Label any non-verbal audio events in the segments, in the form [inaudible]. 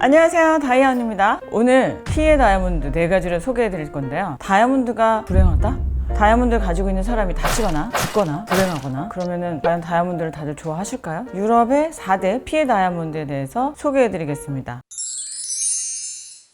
안녕하세요 다이아몬드입니다 오늘 피해 다이아몬드 네 가지를 소개해 드릴 건데요 다이아몬드가 불행하다? 다이아몬드를 가지고 있는 사람이 다치거나 죽거나 불행하거나 그러면은 과연 다이아몬드를 다들 좋아하실까요? 유럽의 4대 피해 다이아몬드에 대해서 소개해 드리겠습니다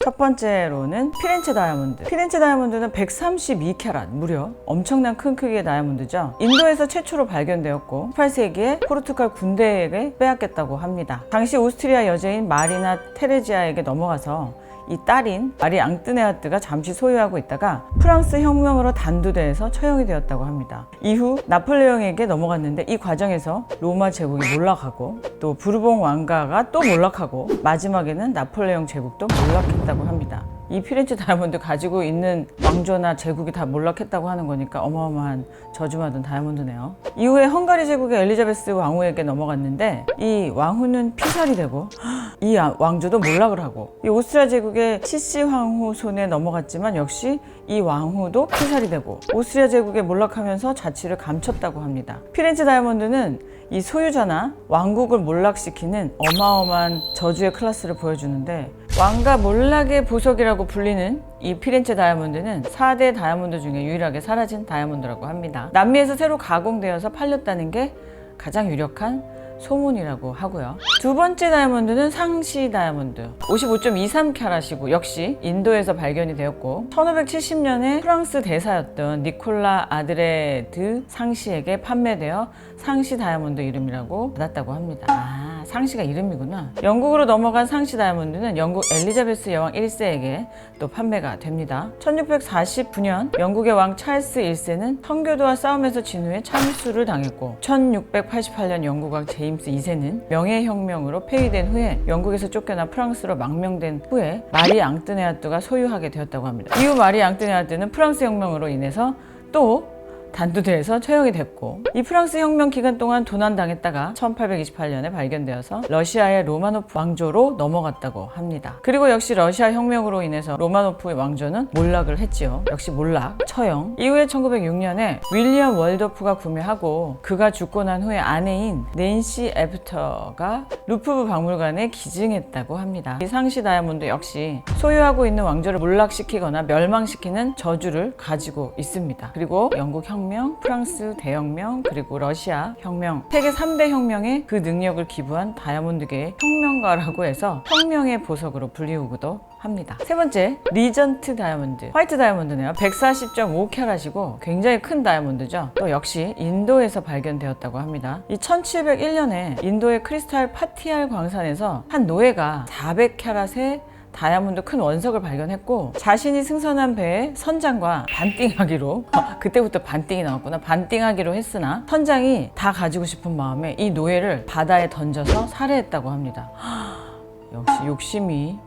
첫 번째로는 피렌체 다이아몬드. 피렌체 다이아몬드는 132캐럿, 무려 엄청난 큰 크기의 다이아몬드죠. 인도에서 최초로 발견되었고 18세기에 포르투갈 군대에게 빼앗겼다고 합니다. 당시 오스트리아 여제인 마리나 테레지아에게 넘어가서 이 딸인 마리 앙뜨네아뜨가 잠시 소유하고 있다가 프랑스 혁명으로 단두대에서 처형이 되었다고 합니다. 이후 나폴레옹에게 넘어갔는데 이 과정에서 로마 제국이 몰락하고 또 부르봉 왕가가 또 몰락하고 마지막에는 나폴레옹 제국도 몰락했다고 합니다. 이 피렌체 다이아몬드 가지고 있는 왕조나 제국이 다 몰락했다고 하는 거니까 어마어마한 저주받은 다이아몬드네요. 이후에 헝가리 제국의 엘리자베스 왕후에게 넘어갔는데 이 왕후는 피살이 되고 이 아- 왕조도 몰락을 하고 이 오스트리아 제국의 치시 왕후 손에 넘어갔지만 역시 이 왕후도 피살이 되고 오스트리아 제국에 몰락하면서 자취를 감췄다고 합니다. 피렌체 다이아몬드는 이 소유자나 왕국을 몰락시키는 어마어마한 저주의 클래스를 보여주는데 왕가 몰락의 보석이라고 불리는 이 피렌체 다이아몬드는 4대 다이아몬드 중에 유일하게 사라진 다이아몬드라고 합니다. 남미에서 새로 가공되어서 팔렸다는 게 가장 유력한 소문이라고 하고요. 두 번째 다이아몬드는 상시 다이아몬드. 55.23캐럿이고 역시 인도에서 발견이 되었고 1570년에 프랑스 대사였던 니콜라 아드레드 상시에게 판매되어 상시 다이아몬드 이름이라고 받았다고 합니다. 아, 상시가 이름이구나. 영국으로 넘어간 상시 다이아몬드는 영국 엘리자베스 여왕 1세에게 또 판매가 됩니다. 1649년 영국의 왕 찰스 1세는 청교도와 싸움에서 진 후에 참수를 당했고 1688년 영국 왕 제임스 2세는 명예혁명으로 폐위된 후에 영국에서 쫓겨나 프랑스로 망명된 후에 마리 앙뜨네아뚜가 소유하게 되었다고 합니다. 이후 마리 앙뜨네아뚜는 프랑스 혁명으로 인해서 또 단두대에서 처형이 됐고 이 프랑스 혁명 기간 동안 도난당했다가 1828년에 발견되어서 러시아의 로마노프 왕조로 넘어갔다고 합니다. 그리고 역시 러시아 혁명으로 인해서 로마노프 왕조는 몰락을 했지요. 역시 몰락, 처형. 이후에 1906년에 윌리엄 월더프가 구매하고 그가 죽고 난 후에 아내인 낸시 애프터가 루프브 박물관에 기증했다고 합니다. 이 상시 다이아몬드 역시 소유하고 있는 왕조를 몰락시키거나 멸망시키는 저주를 가지고 있습니다. 그리고 영국 혁명, 프랑스 대혁명, 그리고 러시아 혁명, 세계 3대 혁명에 그 능력을 기부한 다이아몬드계의 혁명가라고 해서 혁명의 보석으로 불리우기도 합니다. 세 번째, 리전트 다이아몬드. 화이트 다이아몬드네요. 140.5캐럿이고 굉장히 큰 다이아몬드죠. 또 역시 인도에서 발견되었다고 합니다. 이 1701년에 인도의 크리스탈 파티알 광산에서 한 노예가 400캐럿의 다이아몬드 큰 원석을 발견했고 자신이 승선한 배에 선장과 반띵하기로 그때부터 반띵이 나왔구나 반띵하기로 했으나 선장이 다 가지고 싶은 마음에 이 노예를 바다에 던져서 살해했다고 합니다 [gasps] 역시 욕심이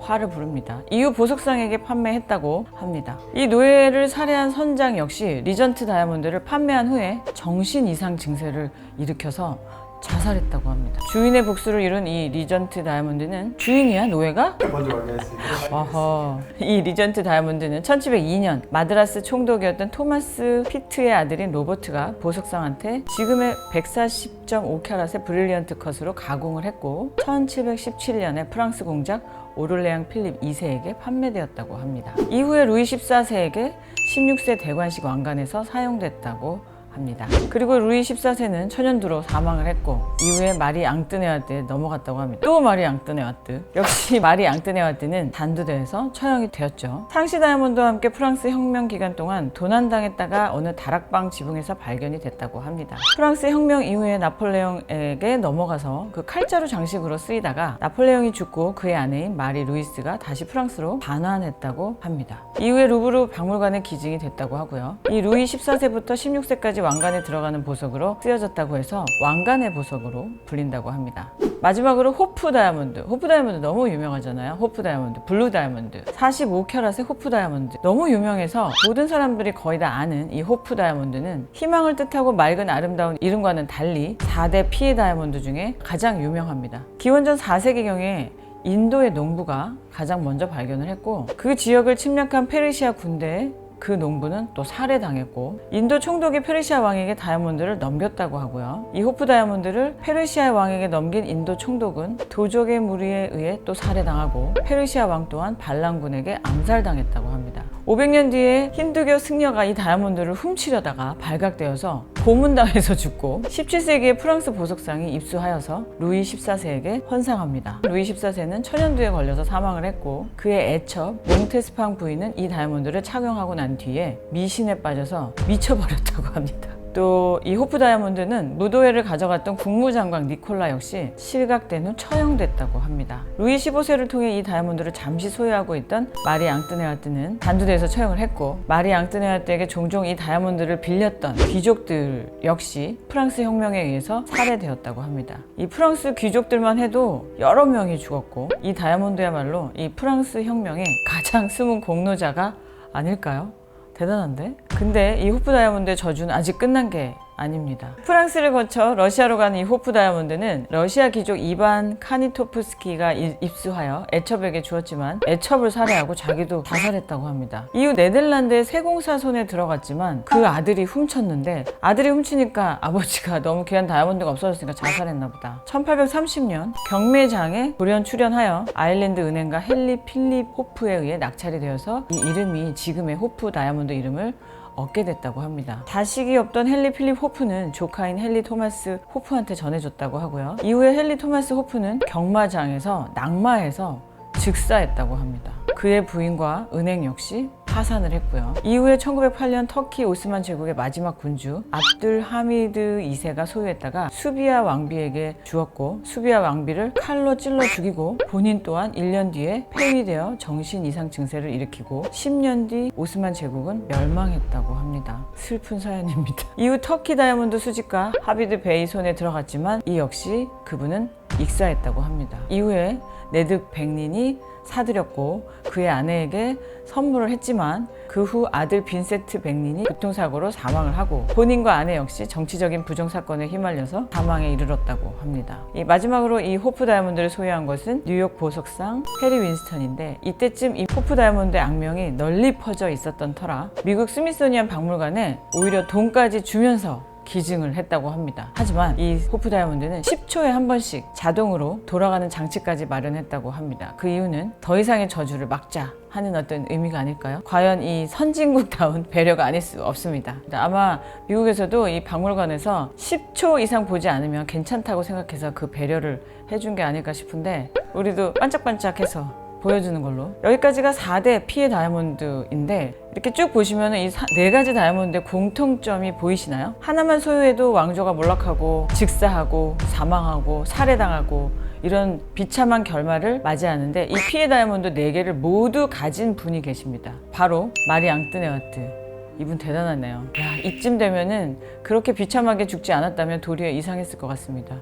화를 부릅니다. 이후 보석상에게 판매했다고 합니다. 이 노예를 살해한 선장 역시 리전트 다이아몬드를 판매한 후에 정신 이상 증세를 일으켜서 자살했다고 합니다. 주인의 복수를 이룬 이 리전트 다이아몬드는 주인이야 노예가? 먼저 발견했으니까 어허. 이 리전트 다이아몬드는 1702년 마드라스 총독이었던 토마스 피트의 아들인 로버트가 보석상한테 지금의 140.5캐럿의 브릴리언트 컷으로 가공을 했고 1717년에 프랑스 공작 오를레앙 필립 2세에게 판매되었다고 합니다. 이후에 루이 14세에게 16세 대관식 왕관에서 사용됐다고 합니다. 그리고 루이 14세는 천연두로 사망을 했고 이후에 마리 앙뜨네와트에 넘어갔다고 합니다. 또 마리 앙뜨네와트. 역시 [laughs] 마리 앙뜨네와트는 단두대에서 처형이 되었죠. 상시 다이아몬드와 함께 프랑스 혁명 기간 동안 도난당했다가 어느 다락방 지붕에서 발견이 됐다고 합니다. 프랑스 혁명 이후에 나폴레옹에게 넘어가서 그 칼자루 장식으로 쓰이다가 나폴레옹이 죽고 그의 아내인 마리 루이스가 다시 프랑스로 반환했다고 합니다. 이후에 루브르 박물관에 기증이 됐다고 하고요. 이 루이 14세부터 16세까지 왕관에 들어가는 보석으로 쓰여졌다고 해서 왕관의 보석으로 불린다고 합니다. 마지막으로 호프 다이아몬드. 호프 다이아몬드 너무 유명하잖아요. 호프 다이아몬드, 블루 다이아몬드. 45캐럿의 호프 다이아몬드. 너무 유명해서 모든 사람들이 거의 다 아는 이 호프 다이아몬드는 희망을 뜻하고 맑은 아름다운 이름과는 달리 4대 피해 다이아몬드 중에 가장 유명합니다. 기원전 4세기경에 인도의 농부가 가장 먼저 발견을 했고 그 지역을 침략한 페르시아 군대에 그 농부는 또 살해당했고 인도 총독이 페르시아 왕에게 다이아몬드를 넘겼다고 하고요. 이 호프 다이아몬드를 페르시아 왕에게 넘긴 인도 총독은 도적의 무리에 의해 또 살해당하고 페르시아 왕 또한 반란군에게 암살당했다고 합니다. 500년 뒤에 힌두교 승려가 이 다이아몬드를 훔치려다가 발각되어서 고문당해서 죽고 17세기에 프랑스 보석상이 입수하여서 루이 14세에게 헌상합니다. 루이 14세는 천연두에 걸려서 사망을 했고 그의 애첩 몽테스팡 부인은 이 다이아몬드를 착용하고 난 뒤에 미신에 빠져서 미쳐버렸다고 합니다. 또 이 호프 다이아몬드는 무도회를 가져갔던 국무장관 니콜라 역시 실각된 후 처형됐다고 합니다. 루이 15세를 통해 이 다이아몬드를 잠시 소유하고 있던 마리 앙뜨네아뜨는 단두대에서 처형을 했고 마리 앙뜨네아뜨에게 종종 이 다이아몬드를 빌렸던 귀족들 역시 프랑스 혁명에 의해서 살해되었다고 합니다. 이 프랑스 귀족들만 해도 여러 명이 죽었고 이 다이아몬드야말로 이 프랑스 혁명의 가장 숨은 공로자가 아닐까요? 대단한데? 근데 이 호프 다이아몬드의 저주는 아직 끝난 게 아닙니다. 프랑스를 거쳐 러시아로 가는 이 호프 다이아몬드는 러시아 귀족 이반 카니토프스키가 이- 입수하여 애첩에게 주었지만 애첩을 살해하고 자기도 자살했다고 합니다. 이후 네덜란드의 세공사 손에 들어갔지만 그 아들이 훔쳤는데 아들이 훔치니까 아버지가 너무 귀한 다이아몬드가 없어졌으니까 자살했나 보다. 1830년 경매장에 불연 출연하여 아일랜드 은행가 헨리 필립 호프에 의해 낙찰이 되어서 이 이름이 지금의 호프 다이아몬드 이름을 얻게 됐다고 합니다. 자식이 없던 헨리 필립 호프는 조카인 헨리 토마스 호프한테 전해줬다고 하고요. 이후에 헨리 토마스 호프는 경마장에서 낙마해서 즉사했다고 합니다. 그의 부인과 은행 역시 파산을 했고요. 이후에 1908년 터키 오스만 제국의 마지막 군주 압둘 하미드 2세가 소유했다가 수비아 왕비에게 주었고 수비아 왕비를 칼로 찔러 죽이고 본인 또한 1년 뒤에 폐위되어 정신 이상 증세를 일으키고 10년 뒤 오스만 제국은 멸망했다고 합니다. 슬픈 사연입니다. [laughs] 이후 터키 다이아몬드 수집가 하비드 베이 손에 들어갔지만 이 역시 그분은 익사했다고 합니다. 이후에 네드 백린이 사들였고 그의 아내에게 선물을 했지만 그 후 아들 빈세트 백린이 교통사고로 사망을 하고 본인과 아내 역시 정치적인 부정 사건에 휘말려서 사망에 이르렀다고 합니다. 이 마지막으로 이 호프 다이아몬드를 소유한 것은 뉴욕 보석상 해리 윈스턴인데 이때쯤 이 호프 다이아몬드의 악명이 널리 퍼져 있었던 터라 미국 스미소니안 박물관에 오히려 돈까지 주면서 기증을 했다고 합니다. 하지만 이 호프 다이아몬드는 10초에 한 번씩 자동으로 돌아가는 장치까지 마련했다고 합니다. 그 이유는 더 이상의 저주를 막자 하는 어떤 의미가 아닐까요? 과연 이 선진국다운 [laughs] 배려가 아닐 수 없습니다. 아마 미국에서도 이 박물관에서 10초 이상 보지 않으면 괜찮다고 생각해서 그 배려를 해준 게 아닐까 싶은데 우리도 반짝반짝해서 보여주는 걸로 여기까지가 4대 피해 다이아몬드인데 이렇게 쭉 보시면 이 네 가지 다이아몬드의 공통점이 보이시나요? 하나만 소유해도 왕조가 몰락하고 직사하고 사망하고 살해당하고 이런 비참한 결말을 맞이하는데 이 피해 다이아몬드 4개를 모두 가진 분이 계십니다. 바로 마리 앙뜨네와트. 이분 대단하네요. 야, 이쯤 되면은 그렇게 비참하게 죽지 않았다면 도리어 이상했을 것 같습니다.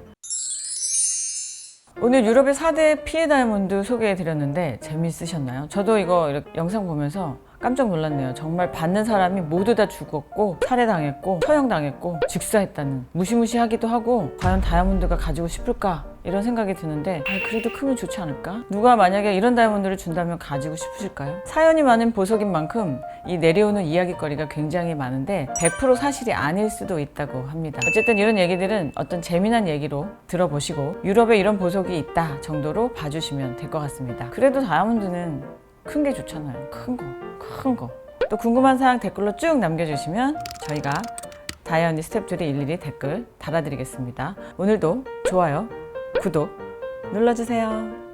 오늘 유럽의 4대 피해 다이아몬드 소개해 드렸는데 재미있으셨나요? 저도 이거 이렇게 영상 보면서 깜짝 놀랐네요. 정말 받는 사람이 모두 다 죽었고 살해당했고 처형당했고 즉사했다는 무시무시하기도 하고 과연 다이아몬드가 가지고 싶을까 이런 생각이 드는데 아, 그래도 크면 좋지 않을까? 누가 만약에 이런 다이아몬드를 준다면 가지고 싶으실까요? 사연이 많은 보석인 만큼 이 내려오는 이야기거리가 굉장히 많은데 100% 사실이 아닐 수도 있다고 합니다. 어쨌든 이런 얘기들은 어떤 재미난 얘기로 들어보시고 유럽에 이런 보석이 있다 정도로 봐주시면 될 것 같습니다. 그래도 다이아몬드는 큰 게 좋잖아요. 큰 거, 큰 거. 또 궁금한 사항 댓글로 쭉 남겨주시면 저희가 다이언니 스탭들이 일일이 댓글 달아드리겠습니다. 오늘도 좋아요, 구독 눌러주세요.